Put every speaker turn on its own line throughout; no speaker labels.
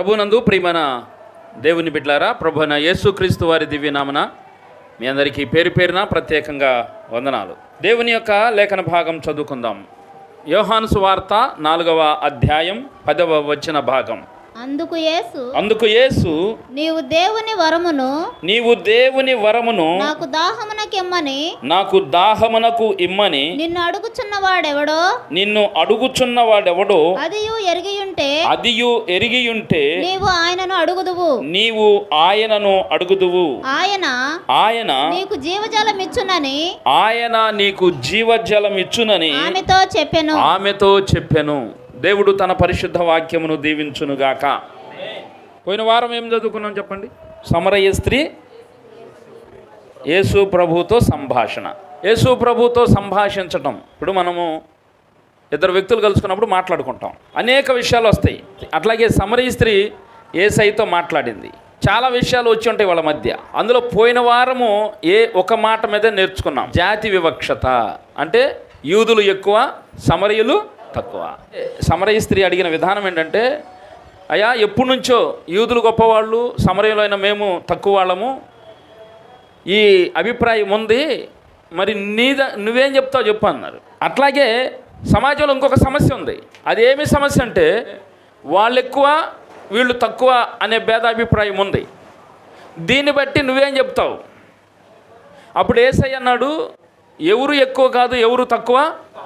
ప్రభునందు ప్రియమైన దేవుని బిడ్లారా ప్రభున యేసుక్రీస్తు వారి దివ్యనామన మీ అందరికీ పేరు పేరున ప్రత్యేకంగా వందనాలు. దేవుని యొక్క లేఖన భాగం చదువుకుందాం. యోహాను సువార్త నాలుగవ అధ్యాయం పదవ వచ్చిన భాగం.
అందుకు యేసు
అందుకు యేసు
నీవు దేవుని వరమును
నీవు దేవుని వరమును
నాకు దాహమునకిమ్మని
నాకు దాహమునకు ఇమ్మని
నిన్ను అడుగుచున్నవాడెవడో
నిన్ను అడుగుచున్నవాడెవడో
అదియు ఎరిగియుంటే
అదియు ఎరిగియుంటే
నీవు ఆయనను అడుగుదువు.
నీవు ఆయనను అడుగుదువు.
ఆయన
ఆయన
నీకు జీవజలమిచ్చునని
ఆయన నీకు జీవజలం ఇచ్చునని
ఆమెతో చెప్పెను.
ఆమెతో చెప్పెను. దేవుడు తన పరిశుద్ధ వాక్యమును దీవించునుగాక. పోయిన వారం ఏం చదువుకున్నాం చెప్పండి? సమరయ్య స్త్రీ యేసు ప్రభుతో సంభాషణ. యేసు ప్రభుతో సంభాషించటం. ఇప్పుడు మనము ఇద్దరు వ్యక్తులు కలుసుకున్నప్పుడు మాట్లాడుకుంటాం. అనేక విషయాలు వస్తాయి. అట్లాగే సమరయ్య స్త్రీ ఏసైతో మాట్లాడింది. చాలా విషయాలు వచ్చి ఉంటాయి వాళ్ళ మధ్య. అందులో పోయిన వారము ఏ ఒక మాట మీద నేర్చుకున్నాం. జాతి వివక్షత. అంటే యూదులు ఎక్కువ సమరయులు తక్కువ. సమరయ స్త్రీ అడిగిన విధానం ఏంటంటే అయ్యా ఎప్పటి నుంచో యూదులు గొప్పవాళ్ళు సమరయులైన మేము తక్కువ వాళ్ళము. ఈ అభిప్రాయం ఉంది మరి నీద నువ్వేం చెప్తావు చెప్పు అన్నారు. అట్లాగే సమాజంలో ఇంకొక సమస్య ఉంది. అది ఏమి సమస్య అంటే వాళ్ళు ఎక్కువ వీళ్ళు తక్కువ అనే భేదాభిప్రాయం ఉంది. దీన్ని బట్టి నువ్వేం చెప్తావు? అప్పుడు ఏసై అన్నాడు ఎవరు ఎక్కువ కాదు ఎవరు తక్కువ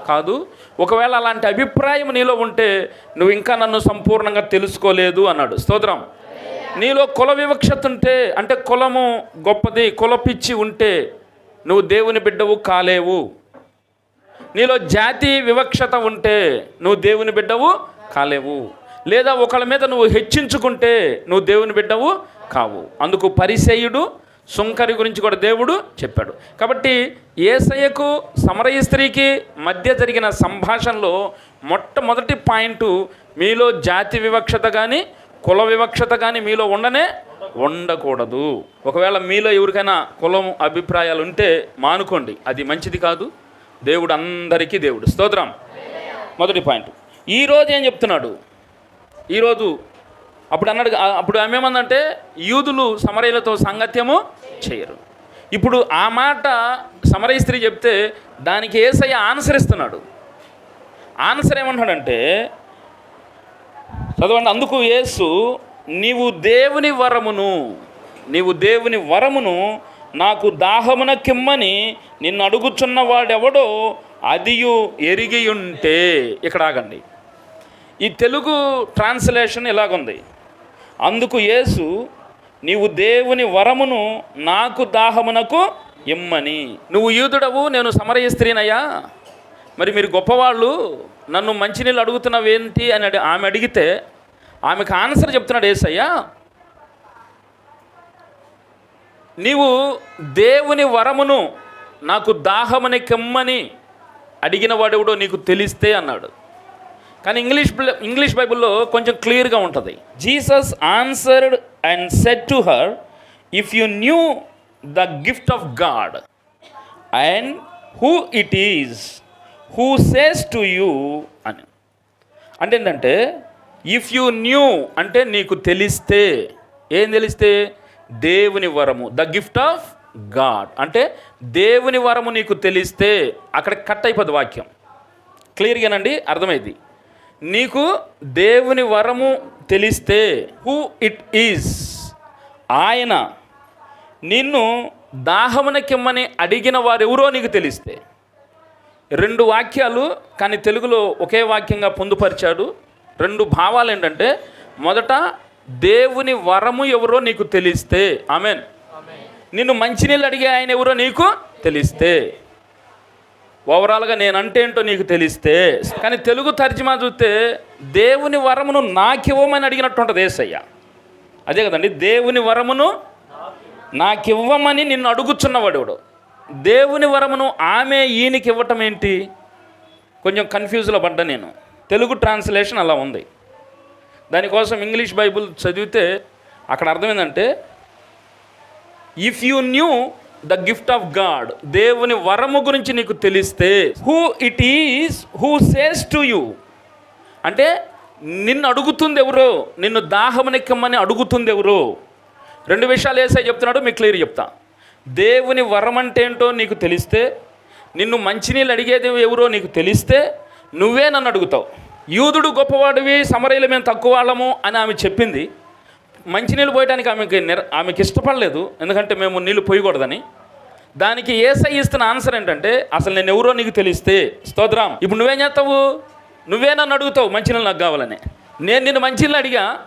కాదు. ఒకవేళ అలాంటి అభిప్రాయం నీలో ఉంటే నువ్వు ఇంకా నన్ను సంపూర్ణంగా తెలుసుకోలేదు అన్నాడు. స్తోత్రం. నీలో కుల వివక్షత ఉంటే అంటే కులము గొప్పది కుల పిచ్చి ఉంటే నువ్వు దేవుని బిడ్డవు కాలేవు. నీలో జాతి వివక్షత ఉంటే నువ్వు దేవుని బిడ్డవు కాలేవు. లేదా ఒకళ్ళ మీద నువ్వు హెచ్చించుకుంటే నువ్వు దేవుని బిడ్డవు కావు. అందుకు పరిసేయుడు సుంకరి గురించి కూడా దేవుడు చెప్పాడు. కాబట్టి ఏసయ్యకు సమరయ స్త్రీకి మధ్య జరిగిన సంభాషణలో మొట్టమొదటి పాయింట్ మీలో జాతి వివక్షత కానీ కుల వివక్షత కానీ మీలో ఉండనే ఉండకూడదు. ఒకవేళ మీలో ఎవరికైనా కులం అభిప్రాయాలు ఉంటే మానుకోండి. అది మంచిది కాదు. దేవుడు అందరికీ దేవుడు. స్తోత్రం. మొదటి పాయింట్. ఈరోజు ఏం చెప్తున్నాడు? ఈరోజు అప్పుడు అన్నాడు అప్పుడు ఆమె ఏమందంటే యూదులు సమరయులతో సాంగత్యము చేయరు. ఇప్పుడు ఆ మాట సమరయ స్త్రీ చెప్తే దానికి ఏసయ్య ఆన్సర్ ఇస్తున్నాడు ఆన్సర్ ఏమంటాడంటే చదవండి అందుకు యేసు నీవు దేవుని వరమును నీవు దేవుని వరమును నాకు దాహమున కిమ్మని నిన్ను అడుగుచున్న వాడెవడో అదియు ఎరిగి ఉంటే ఇక్కడ ఆగండి. ఈ తెలుగు ట్రాన్స్లేషన్ ఇలాగుంది. అందుకు యేసు నీవు దేవుని వరమును నాకు దాహమునకు ఇమ్మని. నువ్వు యూదుడవు నేను సమరయ స్త్రీనయ్యా. మరి మీరు గొప్పవాళ్ళు నన్ను మంచినీళ్ళు అడుగుతున్నావేంటి అని అడి ఆమె అడిగితే ఆమెకు ఆన్సర్ చెప్తున్నాడు ఏసయ్యా. నీవు దేవుని వరమును నాకు దాహమని కెమ్మని అడిగిన వాడెవడో నీకు తెలిస్తే అన్నాడు. కానీ ఇంగ్లీష్ ఇంగ్లీష్ బైబిల్లో కొంచెం క్లియర్గా ఉంటుంది. Jesus answered and said to her if you knew the gift of God and who it is who says to you అని. అంటే ఏంటంటే ఇఫ్ యు న్యూ అంటే నీకు తెలిస్తే. ఏం తెలిస్తే? దేవుని వరము ద గిఫ్ట్ ఆఫ్ గాడ్ అంటే దేవుని వరము నీకు తెలిస్తే అక్కడ కట్ అయిపోద్ది వాక్యం. క్లియర్గానండి? అర్థమైంది? నీకు దేవుని వరము తెలిస్తే హూ ఇట్ ఈజ్ ఆయన నిన్ను దాహమునకిమ్మని అడిగిన వారెవరో నీకు తెలిస్తే. రెండు వాక్యాలు కానీ తెలుగులో ఒకే వాక్యంగా పొందుపరిచాడు. రెండు భావాలు ఏంటంటే మొదట దేవుని వరము ఎవరో నీకు తెలిస్తే. ఆమెన్. నిన్ను మంచినీళ్ళు అడిగే ఆయన ఎవరో నీకు తెలిస్తే. ఓవరాల్గా నేనంటే ఏంటో నీకు తెలిస్తే కానీ తెలుగు తర్జుమా చూస్తే దేవుని వరమును నాకివ్వమని అడిగినట్టు ఉంటుంది ఏసయ్య. అదే కదండి దేవుని వరమును నాకివ్వమని నిన్ను అడుగుచున్నవాడు దేవుని వరమును ఆమె ఈయనకి ఇవ్వటం ఏంటి? కొంచెం కన్ఫ్యూజ్లో పడ్డా నేను. తెలుగు ట్రాన్స్లేషన్ అలా ఉంది. దానికోసం ఇంగ్లీష్ బైబుల్ చదివితే అక్కడ అర్థం ఏంటంటే if you knew the gift of God దేవుని వరము గురించి నీకు తెలిస్తే who it is who says to you అంటే నిన్ను అడుగుతుంది ఎవరో? నిన్ను దాహమునెక్కమని అడుగుతుంది ఎవరో? రెండు విషయాలు వేసే చెప్తున్నాడు మీకు క్లియర్ చెప్తా. దేవుని వరం అంటే ఏంటో నీకు తెలిస్తే నిన్ను మంచినీళ్ళు అడిగేది ఎవరో నీకు తెలిస్తే నువ్వే నన్ను అడుగుతావు. యూదుడు గొప్పవాడివి సమరయ్యలు మేము తక్కువ వాళ్ళము అని ఆమె చెప్పింది. మంచినీళ్ళు పోయడానికి ఆమెకి ఆమెకి ఇష్టపడలేదు. ఎందుకంటే మేము నీళ్ళు పోయకూడదని. దానికి ఏసై ఇస్తున్న ఆన్సర్ ఏంటంటే అసలు నేను ఎవరో నీకు తెలిస్తే స్తోత్రం. ఇప్పుడు నువ్వేం చేస్తావు? నువ్వే నన్ను అడుగుతావు మంచినీళ్ళు నాకు కావాలని. నేను నిన్ను మంచినీళ్ళు అడిగా.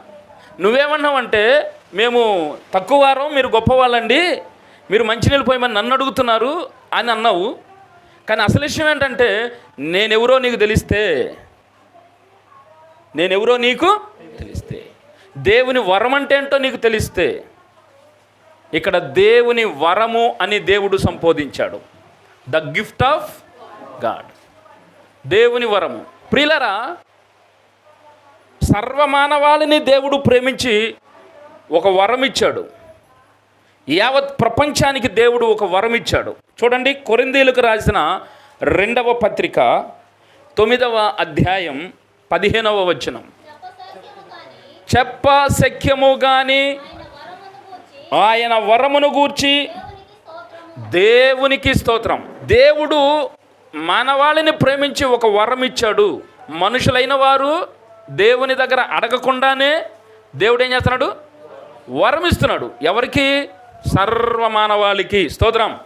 నువ్వేమన్నావంటే మేము తక్కువ వారం మీరు గొప్పవాళ్ళండి. మీరు మంచినీళ్ళు పోయమని నన్ను అడుగుతున్నారు అని అన్నావు. కానీ అసలు విషయం ఏంటంటే నేనెవరో నీకు తెలిస్తే నేనెవరో నీకు దేవుని వరం అంటే ఏంటో నీకు తెలిస్తే ఇక్కడ దేవుని వరము అని దేవుడు సంబోధించాడు. ద గిఫ్ట్ ఆఫ్ గాడ్ దేవుని వరము. ప్రియులరా సర్వమానవాళిని దేవుడు ప్రేమించి ఒక వరం ఇచ్చాడు. యావత్ ప్రపంచానికి దేవుడు ఒక వరం ఇచ్చాడు. చూడండి కొరిందీలకు రాసిన రెండవ పత్రిక తొమ్మిదవ అధ్యాయం పదిహేనవ వచనం. చెప్ప శక్యము కానీ ఆయన వరమును గూర్చి దేవునికి స్తోత్రం. దేవుడు మానవాళిని ప్రేమించి ఒక వరం ఇచ్చాడు. మనుషులైన వారు దేవుని దగ్గర అడగకుండానే దేవుడు ఏం చేస్తున్నాడు? వరం ఇస్తున్నాడు. ఎవరికి? సర్వమానవాళికి స్తోత్రం.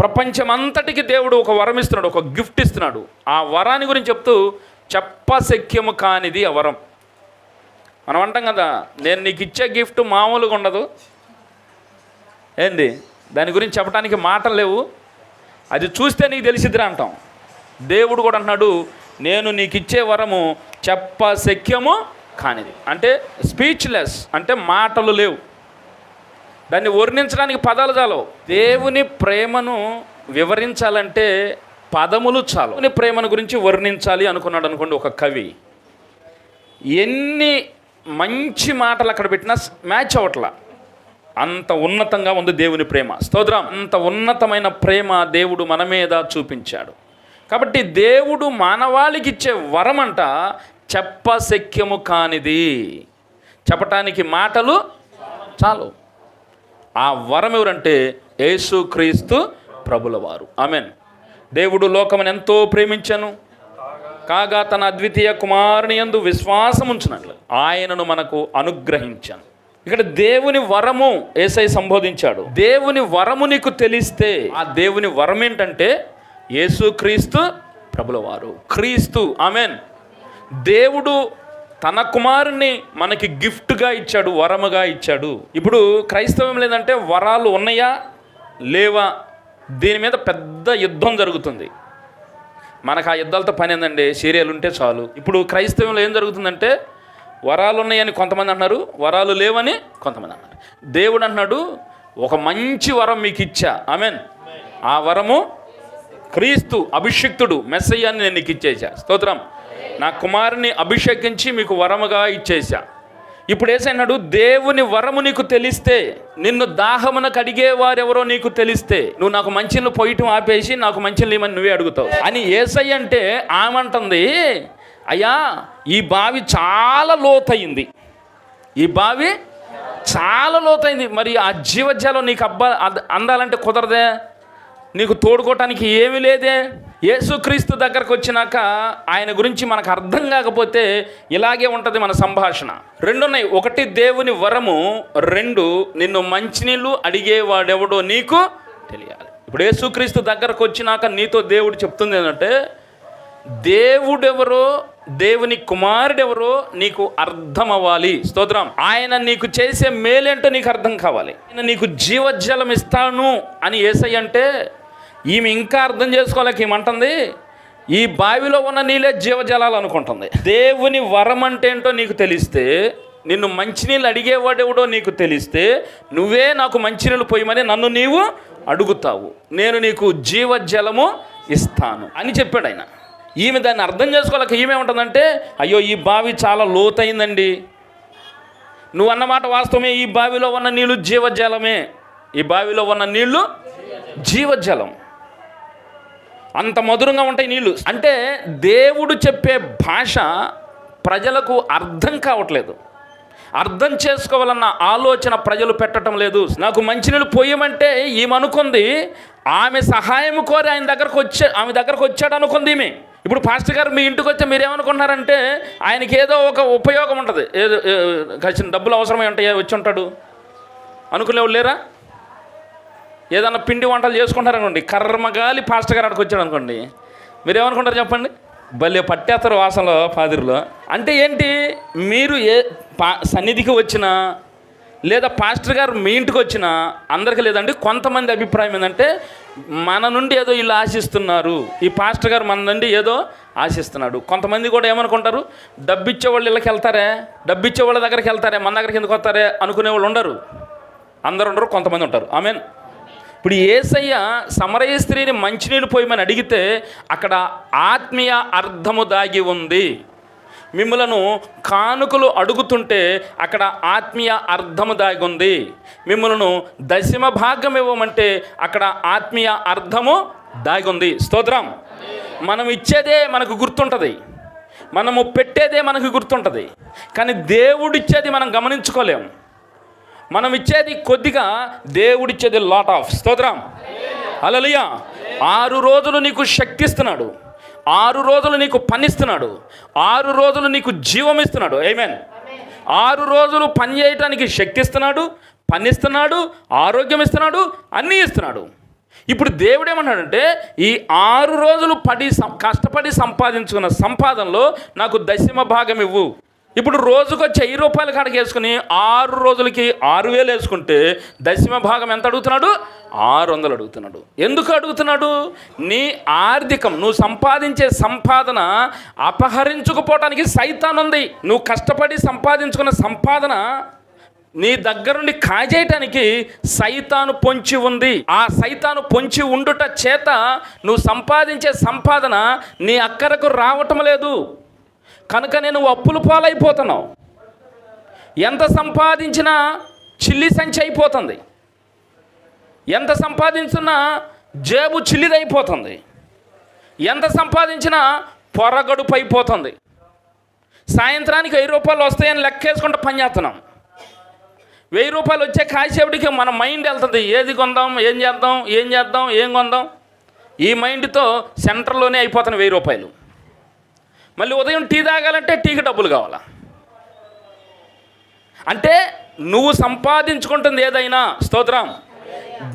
ప్రపంచమంతటికి దేవుడు ఒక వరం ఇస్తున్నాడు. ఒక గిఫ్ట్ ఇస్తున్నాడు. ఆ వరాన్ని గురించి చెప్తూ చెప్పశక్యము కానిది ఆ వరం. మనం అంటాం కదా నేను నీకు ఇచ్చే గిఫ్ట్ మామూలుగా ఉండదు. ఏంది? దాని గురించి చెప్పడానికి మాటలు లేవు. అది చూస్తే నీకు తెలిసిద్దిరా అంటాం. దేవుడు కూడా అంటున్నాడు నేను నీకు ఇచ్చే వరము చెప్ప శక్యము కానిది. అంటే స్పీచ్లెస్ అంటే మాటలు లేవు. దాన్ని వర్ణించడానికి పదాలు చాలు దేవుని ప్రేమను వివరించాలంటే పదములు చాలు. దేవుని ప్రేమను గురించి వర్ణించాలి అనుకున్నాడు అనుకోండి ఒక కవి. ఎన్ని మంచి మాటలు అక్కడ పెట్టినా మ్యాచ్ అవట్లా అంత ఉన్నతంగా ఉంది దేవుని ప్రేమ. స్తోత్రం. అంత ఉన్నతమైన ప్రేమ దేవుడు మన మీద చూపించాడు. కాబట్టి దేవుడు మానవాళికి ఇచ్చే వరం అంట చెప్పశక్యము కానిది. చెప్పటానికి మాటలు చాలు. ఆ వరం ఎవరంటే యేసుక్రీస్తు ప్రభుల వారు ఆమెన్. దేవుడు లోకమును ఎంతో ప్రేమించను. కాగా తన అద్వితీయ కుమారుని యందు విశ్వాసం ఉంచినట్లు ఆయనను మనకు అనుగ్రహించాను. ఇక్కడ దేవుని వరము ఏసై సంబోధించాడు. దేవుని వరము నీకు తెలిస్తే ఆ దేవుని వరం ఏంటంటే యేసు క్రీస్తు ప్రభులవారు. క్రీస్తు ఆమెన్. దేవుడు తన కుమారుని మనకి గిఫ్ట్గా ఇచ్చాడు వరముగా ఇచ్చాడు. ఇప్పుడు క్రైస్తవం లేదంటే వరాలు ఉన్నాయా లేవా? దీని మీద పెద్ద యుద్ధం జరుగుతుంది. మనకు ఆ యుద్ధాలతో పని ఏందండి? సీరియల్ ఉంటే చాలు. ఇప్పుడు క్రైస్తవంలో ఏం జరుగుతుందంటే వరాలు ఉన్నాయని కొంతమంది అంటున్నారు వరాలు లేవని కొంతమంది అన్నారు దేవుడు అంటున్నాడు ఒక మంచి వరం మీకు ఇచ్చా. ఆమెన్. ఆ వరము క్రీస్తు అభిషిక్తుడు మెస్సయ్యాన్ని నేను నీకు ఇచ్చేసా స్తోత్రం. నా కుమారుని అభిషేకించి మీకు వరముగా ఇచ్చేసా ఇప్పుడు ఏసన్నాడు దేవుని వరము నీకు తెలిస్తే నిన్ను దాహమున కడిగేవారెవరో నీకు తెలిస్తే నువ్వు నాకు మంచిని పోయటం ఆపేసి నాకు మంచిని ఏమని నువ్వే అడుగుతావు. అని ఏసై అంటే ఆమంటుంది అయ్యా ఈ బావి చాలా లోతయింది. ఈ బావి చాలా లోతైంది మరి ఆ జీవజాలం నీకు అబ్బా అందాలంటే కుదరదే. నీకు తోడుకోవటానికి ఏమీ లేదే. యేసుక్రీస్తు దగ్గరకు వచ్చినాక ఆయన గురించి మనకు అర్థం కాకపోతే ఇలాగే ఉంటుంది మన సంభాషణ. రెండున్నాయి. ఒకటి దేవుని వరము. రెండు నిన్ను మంచినీళ్ళు అడిగేవాడెవడో నీకు తెలియాలి. ఇప్పుడు యేసుక్రీస్తు దగ్గరకు వచ్చినాక నీతో దేవుడు చెప్తుంది ఏంటంటే దేవుడెవరో దేవుని కుమారుడెవరో నీకు అర్థం అవ్వాలి స్తోత్రం. ఆయన నీకు చేసే మేలేంటో నీకు అర్థం కావాలి. ఆయన నీకు జీవజలం ఇస్తాను అని ఏసై అంటే ఈమె ఇంకా అర్థం చేసుకోలేక ఏమంటుంది ఈ బావిలో ఉన్న నీళ్ళే జీవజలాలు అనుకుంటుంది. దేవుని వరం అంటే ఏంటో నీకు తెలిస్తే నిన్ను మంచినీళ్ళు అడిగేవాడెవడో నీకు తెలిస్తే నువ్వే నాకు మంచినీళ్ళు పోయమని నన్ను నీవు అడుగుతావు. నేను నీకు జీవజలము ఇస్తాను అని చెప్పాడు ఆయన. ఈమె దాన్ని అర్థం చేసుకోలేక ఈమె ఉంటుందంటే అయ్యో ఈ బావి చాలా లోతైందండి. నువ్వు అన్నమాట వాస్తవమే ఈ బావిలో ఉన్న నీళ్ళు జీవజలమే. ఈ బావిలో ఉన్న నీళ్ళు జీవజలం. అంత మధురంగా ఉంటాయి నీళ్ళు అంటే దేవుడు చెప్పే భాష ప్రజలకు అర్థం కావట్లేదు. అర్థం చేసుకోవాలన్న ఆలోచన ప్రజలు పెట్టడం లేదు. నాకు మంచినీళ్ళు పోయమంటే ఈమె అనుకుంది ఆమె సహాయం కోరి ఆయన దగ్గరకు వచ్చే ఆమె దగ్గరకు వచ్చాడు అనుకుంది ఈమె. ఇప్పుడు పాస్టర్ గారు మీ ఇంటికి వచ్చే మీరేమనుకున్నారంటే ఆయనకి ఏదో ఒక ఉపయోగం ఉంటుంది. ఏదో కలిసిన డబ్బులు అవసరమై ఉంటాయి వచ్చి ఉంటాడు? అనుకునేవాళ్ళు లేరా? ఏదన్నా పిండి వంటలు చేసుకుంటారనుకోండి కర్మగాలి పాస్టర్ గారు అక్కడికి వచ్చాడు అనుకోండి మీరు ఏమనుకుంటారు చెప్పండి? భలే పట్టేస్తారు వాసనలో పాదిరిలో. అంటే ఏంటి? మీరు ఏ పా సన్నిధికి వచ్చినా లేదా పాస్టర్ గారు మీ ఇంటికి వచ్చినా అందరికీ లేదండి కొంతమంది అభిప్రాయం ఏంటంటే మన నుండి ఏదో వీళ్ళు ఆశిస్తున్నారు. ఈ పాస్టర్ గారు మన నుండి ఏదో ఆశిస్తున్నాడు. కొంతమంది కూడా ఏమనుకుంటారు? డబ్బు వాళ్ళు ఇళ్ళకి వెళ్తారే? డబ్బిచ్చే వాళ్ళ దగ్గరికి వెళ్తారే? మన దగ్గరికి ఎందుకు వస్తారే? అనుకునే వాళ్ళు ఉండరు. అందరు ఉండరు కొంతమంది ఉంటారు. ఐ మీన్ ఇప్పుడు ఏసయ్య సమరయ స్త్రీని మంచినీళ్ళు పోయమని అడిగితే అక్కడ ఆత్మీయ అర్థము దాగి ఉంది. మిమ్మలను కానుకలు అడుగుతుంటే అక్కడ ఆత్మీయ అర్థము దాగి ఉంది. మిమ్మలను దశమ భాగం ఇవ్వమంటే అక్కడ ఆత్మీయ అర్థము దాగి ఉంది. స్తోత్రం. మనం ఇచ్చేదే మనకు గుర్తుంటుంది. మనము పెట్టేదే మనకు గుర్తుంటుంది. కానీ దేవుడిచ్చేది మనం గమనించుకోలేము మనం ఇచ్చేది కొద్దిగా దేవుడిచ్చేది లాట్ ఆఫ్ స్తోత్రం. అలలియా ఆరు రోజులు నీకు శక్తి ఇస్తున్నాడు ఆరు రోజులు నీకు పనిస్తున్నాడు. ఆరు రోజులు నీకు జీవం ఇస్తున్నాడు ఏమేన్ ఆరు రోజులు పని చేయటానికి శక్తి ఇస్తున్నాడు పనిస్తున్నాడు ఆరోగ్యం ఇస్తున్నాడు అన్నీ ఇస్తున్నాడు. ఇప్పుడు దేవుడు ఏమన్నాడంటే ఈ ఆరు రోజులు పడి సం- కష్టపడి సంపాదించుకున్న సంపాదనలో నాకు దశమ భాగం ఇవ్వు. ఇప్పుడు రోజుకు వచ్చి రూపాయలు కాడికి వేసుకుని ఆరు రోజులకి ఆరు వేలు వేసుకుంటే దశమ భాగం ఎంత అడుగుతున్నాడు? ఆరు వందలు అడుగుతున్నాడు. ఎందుకు అడుగుతున్నాడు? నీ ఆర్థికం నువ్వు సంపాదించే సంపాదన అపహరించుకుపోవటానికి సైతాన్ ఉంది. నువ్వు కష్టపడి సంపాదించుకున్న సంపాదన నీ దగ్గరుండి కాజేయటానికి సైతాను పొంచి ఉంది. ఆ సైతాను పొంచి ఉండుట చేత నువ్వు సంపాదించే సంపాదన నీ అక్కరకు రావటం లేదు. కనుక నేను అప్పులు పాలైపోతున్నావు. ఎంత సంపాదించినా చిల్లి సంచి అయిపోతుంది. ఎంత సంపాదించినా జేబు చిల్లిదైపోతుంది. ఎంత సంపాదించినా పొరగడుపు అయిపోతుంది సాయంత్రానికి వెయ్యి రూపాయలు వస్తాయని లెక్కేసుకుంటూ పని చేస్తున్నాం. వెయ్యి రూపాయలు వచ్చే కాసేపటికి మన మైండ్ వెళ్తుంది. ఏది కొందాం ఏం చేద్దాం ఏం చేద్దాం ఏం కొందాం. ఈ మైండ్తో సెంటర్లోనే అయిపోతున్నాయి వెయ్యి రూపాయలు. మళ్ళీ ఉదయం టీ తాగాలంటే టీకి డబ్బులు కావాలా? అంటే నువ్వు సంపాదించుకుంటుంది ఏదైనా స్తోత్రం.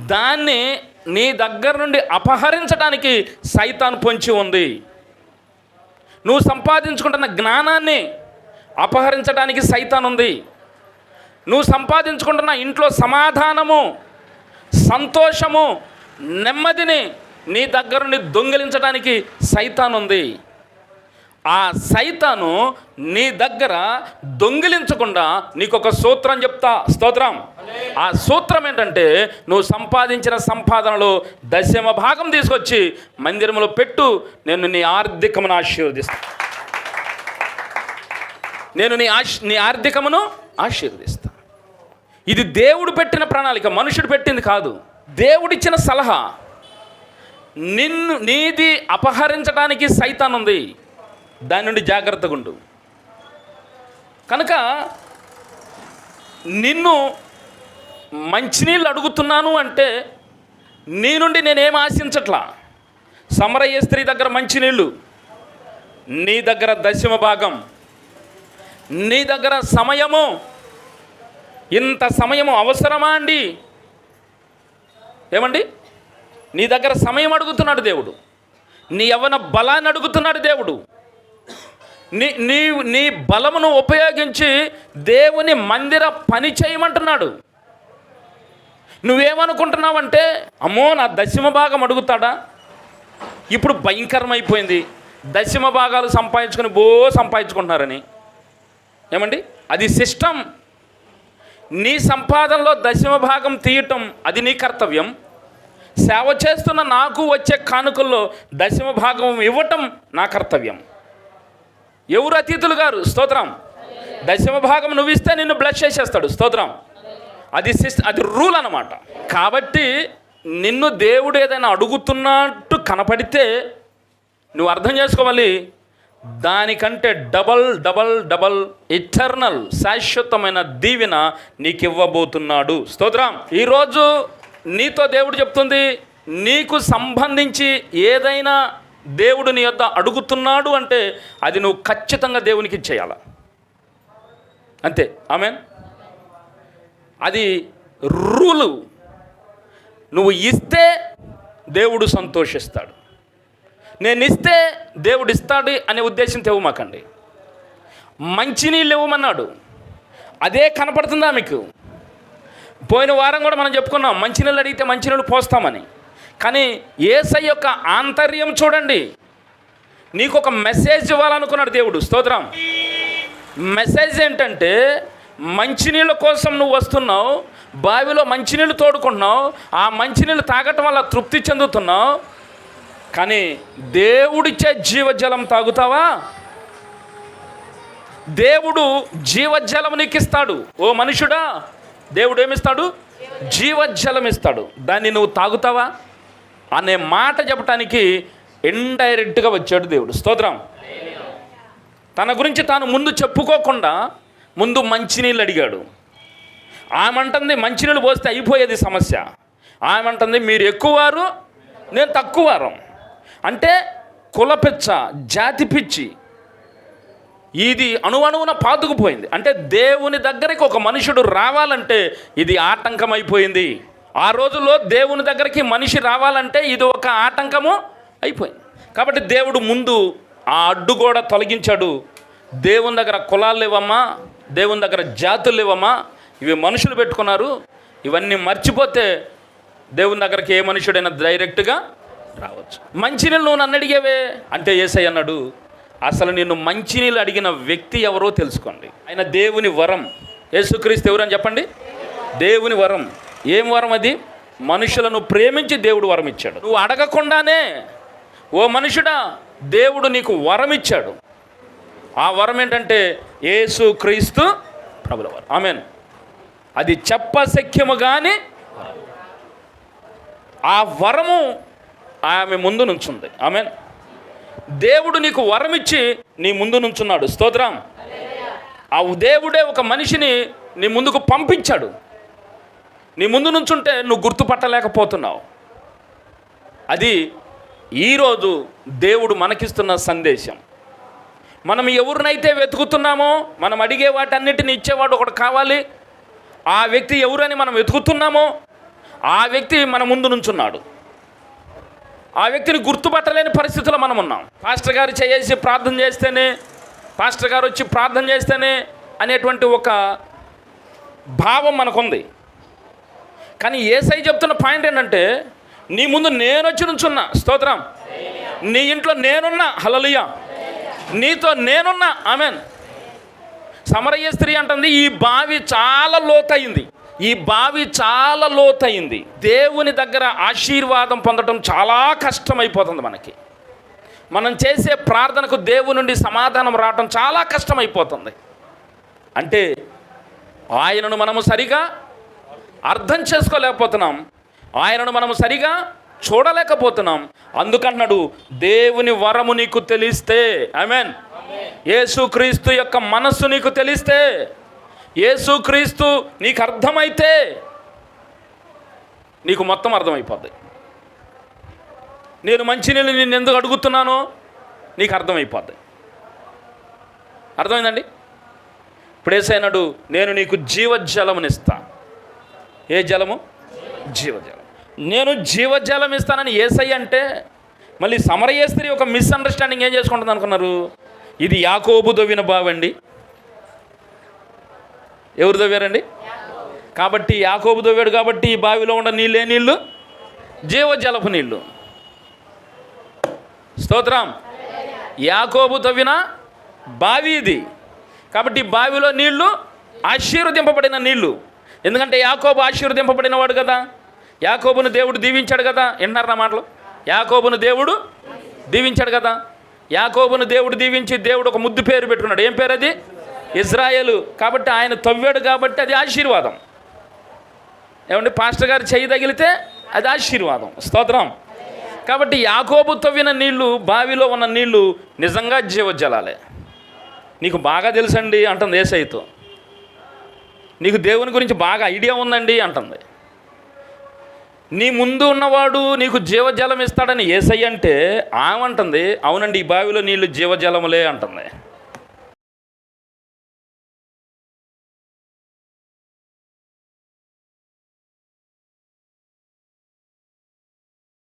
దాన్ని నీ దగ్గర నుండి అపహరించడానికి సైతాన్ పొంచి ఉంది. నువ్వు సంపాదించుకుంటున్న జ్ఞానాన్ని అపహరించడానికి సైతాన్ ఉంది. నువ్వు సంపాదించుకుంటున్న ఇంట్లో సమాధానము సంతోషము నెమ్మదిని నీ దగ్గర నుండి దొంగిలించడానికి సైతాన్ ఉంది. ఆ సైతాను నీ దగ్గర దొంగిలించకుండా నీకు ఒక సూత్రం చెప్తా. స్తోత్రం. ఆ సూత్రం ఏంటంటే నువ్వు సంపాదించిన సంపాదనలో దశమ భాగం తీసుకొచ్చి మందిరంలో పెట్టు. నేను నీ ఆర్థికమును ఆశీర్వదిస్తాను నేను నీ ఆశ నీ ఆర్థికమును ఆశీర్వదిస్తాను ఇది దేవుడు పెట్టిన ప్రణాళిక మనుషుడు పెట్టింది కాదు. దేవుడిచ్చిన సలహా. నిన్ను నీది అపహరించడానికి సైతాన్ ఉంది దాని నుండి జాగ్రత్తగా ఉండు. కనుక నిన్ను మంచినీళ్ళు అడుగుతున్నాను అంటే నీ నుండి నేనేం ఆశించట్లా? సమరయ్య స్త్రీ దగ్గర మంచినీళ్ళు నీ దగ్గర దశమ భాగం నీ దగ్గర సమయము. ఇంత సమయము అవసరమా అండి? ఏమండి? నీ దగ్గర సమయం అడుగుతున్నాడు దేవుడు. నీ యవ్వన బలాన్ని అడుగుతున్నాడు దేవుడు. నీ నీ నీ బలమును ఉపయోగించి దేవుని మందిర పని చేయమంటున్నాడు. నువ్వేమనుకుంటున్నావంటే అమ్మో నా దశమ భాగం అడుగుతాడా? ఇప్పుడు భయంకరమైపోయింది. దశమ భాగాలు సంపాదించుకొని బో సంపాదించుకుంటున్నారని. ఏమండి? అది సిస్టమ్ నీ సంపాదనలో దశమ భాగం తీయటం అది నీ కర్తవ్యం. సేవ చేస్తున్న నాకు వచ్చే కానుకల్లో దశమ భాగం ఇవ్వటం నా కర్తవ్యం. ఎవరు అతిథులు గారు? స్తోత్రం. దశమ భాగం నువ్వు ఇస్తే నిన్ను బ్లష్ చేసేస్తాడు. స్తోత్రం. అది సిస్ అది రూల్ అనమాట కాబట్టి నిన్ను దేవుడు ఏదైనా అడుగుతున్నట్టు కనపడితే నువ్వు అర్థం చేసుకోవాలి దానికంటే డబల్ డబల్ డబల్ ఇటర్నల్ శాశ్వతమైన దీవెన నీకు ఇవ్వబోతున్నాడు స్తోత్రం. ఈరోజు నీతో దేవుడు చెప్తుంది నీకు సంబంధించి ఏదైనా దేవుడు నీ యొద్ద అడుగుతున్నాడు అంటే అది నువ్వు ఖచ్చితంగా దేవునికి ఇచ్చేయాల. అంతే. ఆమెన్? అది రూలు. నువ్వు ఇస్తే దేవుడు సంతోషిస్తాడు. నేను ఇస్తే దేవుడు ఇస్తాడు అనే ఉద్దేశంతో ఇవ్వమాకండి మంచినీళ్ళు ఇవ్వమన్నాడు. అదే కనపడుతుందా మీకు? పోయిన వారం కూడా మనం చెప్పుకున్నాం మంచినీళ్ళు అడిగితే మంచినీళ్ళు పోస్తామని. కానీ ఏసై యొక్క ఆంతర్యం చూడండి. నీకు ఒక మెసేజ్ ఇవ్వాలనుకున్నాడు దేవుడు. స్తోత్రం. మెసేజ్ ఏంటంటే మంచినీళ్ళ కోసం నువ్వు వస్తున్నావు బావిలో మంచినీళ్ళు తోడుకుంటున్నావు ఆ మంచినీళ్ళు తాగటం వల్ల తృప్తి చెందుతున్నావు కానీ దేవుడిచ్చే జీవజలం తాగుతావా? దేవుడు జీవజలం నీకు ఇస్తాడు ఓ మనుషుడా దేవుడు ఏమిస్తాడు? జీవజలం ఇస్తాడు. దాన్ని నువ్వు తాగుతావా? అనే మాట చెప్పటానికి ఇండైరెక్ట్గా వచ్చాడు దేవుడు. స్తోత్రం. తన గురించి తాను ముందు చెప్పుకోకుండా ముందు మంచినీళ్ళు అడిగాడు. ఆమెంటుంది మంచినీళ్ళు పోస్తే అయిపోయేది సమస్య. ఆమెంటుంది మీరు ఎక్కువ వారు నేను తక్కువ వారం. అంటే కులపిచ్చ జాతి పిచ్చి. ఇది అణువణువున పాతుకుపోయింది. అంటే దేవుని దగ్గరికి ఒక మనుషుడు రావాలంటే ఇది ఆటంకం అయిపోయింది ఆ రోజుల్లో దేవుని దగ్గరికి మనిషి రావాలంటే ఇది ఒక ఆటంకము అయిపోయింది. కాబట్టి దేవుడు ముందు ఆ అడ్డు కూడా తొలగించాడు. దేవుని దగ్గర కులాలు లేవమ్మా దేవుని దగ్గర జాతులు లేవమ్మా ఇవి మనుషులు పెట్టుకున్నారు. ఇవన్నీ మర్చిపోతే దేవుని దగ్గరికి ఏ మనుషుడైనా డైరెక్ట్గా రావచ్చు. మంచినీళ్ళు నువ్వు నన్ను అడిగేవే? అంటే ఏసై అన్నాడు అసలు నిన్ను మంచినీళ్ళు అడిగిన వ్యక్తి ఎవరో తెలుసుకోండి. ఆయన దేవుని వరం. యేసుక్రీస్తు ఎవరని చెప్పండి? దేవుని వరం. ఏం వరం అది? మనుషులను ప్రేమించి దేవుడు వరం ఇచ్చాడు నువ్వు అడగకుండానే ఓ మనుషుడా దేవుడు నీకు వరం ఇచ్చాడు ఆ వరం ఏంటంటే యేసు క్రీస్తు ప్రభుల వరం ఆమెన్. అది చెప్పశక్యము కానీ ఆ వరము ఆమె ముందు నుంచుంది. ఆమెన్. దేవుడు నీకు వరం ఇచ్చి నీ ముందు నుంచున్నాడు. స్తోత్రం. ఆ దేవుడే ఒక మనిషిని నీ ముందుకు పంపించాడు. నీ ముందు నుంచుంటే నువ్వు గుర్తుపట్టలేకపోతున్నావు. అది ఈరోజు దేవుడు మనకిస్తున్న సందేశం. మనం ఎవరినైతే వెతుకుతున్నామో మనం అడిగే వాటన్నిటిని ఇచ్చేవాడు ఒకడు కావాలి. ఆ వ్యక్తి ఎవరని మనం వెతుకుతున్నామో ఆ వ్యక్తి మన ముందు నుంచున్నాడు. ఆ వ్యక్తిని గుర్తుపట్టలేని పరిస్థితిలో మనం ఉన్నాం. పాస్టర్ గారు చేసి ప్రార్థన చేస్తేనే పాస్టర్ గారు వచ్చి ప్రార్థన చేస్తేనే అనేటువంటి ఒక భావం మనకుంది. కానీ ఏసై చెప్తున్న పాయింట్ ఏంటంటే నీ ముందు నేను వచ్చి నుంచున్నా. స్తోత్రం. నీ ఇంట్లో నేనున్నా. హలలియ నీతో నేనున్నా. ఆమెన్. సమరయ్య స్త్రీ అంటుంది ఈ బావి చాలా లోతయింది. ఈ బావి చాలా లోతయింది. దేవుని దగ్గర ఆశీర్వాదం పొందడం చాలా కష్టమైపోతుంది మనకి. మనం చేసే ప్రార్థనకు దేవుని నుండి సమాధానం రావటం చాలా కష్టమైపోతుంది. అంటే ఆయనను మనము సరిగా అర్థం చేసుకోలేకపోతున్నాం. ఆయనను మనము సరిగా చూడలేకపోతున్నాం. అందుకంటున్నాడు దేవుని వరము నీకు తెలిస్తే ఐమెన్ యేసుక్రీస్తు యొక్క మనస్సు నీకు తెలిస్తే యేసుక్రీస్తు నీకు అర్థమైతే నీకు మొత్తం అర్థమైపోద్ది. నేను మంచినీళ్ళు నిన్ను ఎందుకు అడుగుతున్నానో నీకు అర్థమైపోద్ది. అర్థమైందండి? ఇప్పుడు ఏసైనాడు నేను నీకు జీవజలమునిస్తాను ఏ జలము? జీవజలం. నేను జీవజలం ఇస్తానని ఏసై అంటే మళ్ళీ సమరయ స్త్రీ ఒక మిస్అండర్స్టాండింగ్ ఏం చేసుకుంటుంది అనుకున్నారు? ఇది యాకోబు దొవ్విన బావండి. ఎవరు దొవ్వారండి? కాబట్టి యాకోబు దొవ్వాడు కాబట్టి ఈ బావిలో ఉన్న నీళ్ళే నీళ్ళు జీవజలపు నీళ్ళు. స్తోత్రం. యాకోబు తవ్విన బావి ఇది. కాబట్టి బావిలో నీళ్ళు ఆశీర్వదింపబడిన నీళ్ళు ఎందుకంటే యాకోబు ఆశీర్వదింపబడిన వాడు కదా. యాకోబును దేవుడు దీవించాడు కదా. వింటున్నారు నా మాటలు? యాకోబును దేవుడు దీవించాడు కదా. యాకోబును దేవుడు దీవించి దేవుడు ఒక ముద్దు పేరు పెట్టుకున్నాడు. ఏం పేరు అది? ఇజ్రాయేలు. కాబట్టి ఆయన తవ్వాడు కాబట్టి అది ఆశీర్వాదం. ఏమండి? పాస్టర్ గారు చేయి తగిలితే అది ఆశీర్వాదం. స్తోత్రం. కాబట్టి యాకోబు తవ్విన నీళ్ళు బావిలో ఉన్న నీళ్ళు నిజంగా జీవజలాలే. నీకు బాగా తెలుసండి అంటుంది ఏసైతో. నీకు దేవుని గురించి బాగా ఐడియా ఉందండి అంటుంది. నీ ముందు ఉన్నవాడు నీకు జీవజలం ఇస్తాడని ఏసై అంటే ఆమంటుంది అవునండి ఈ బావిలో నీళ్ళు జీవజలములే అంటుంది.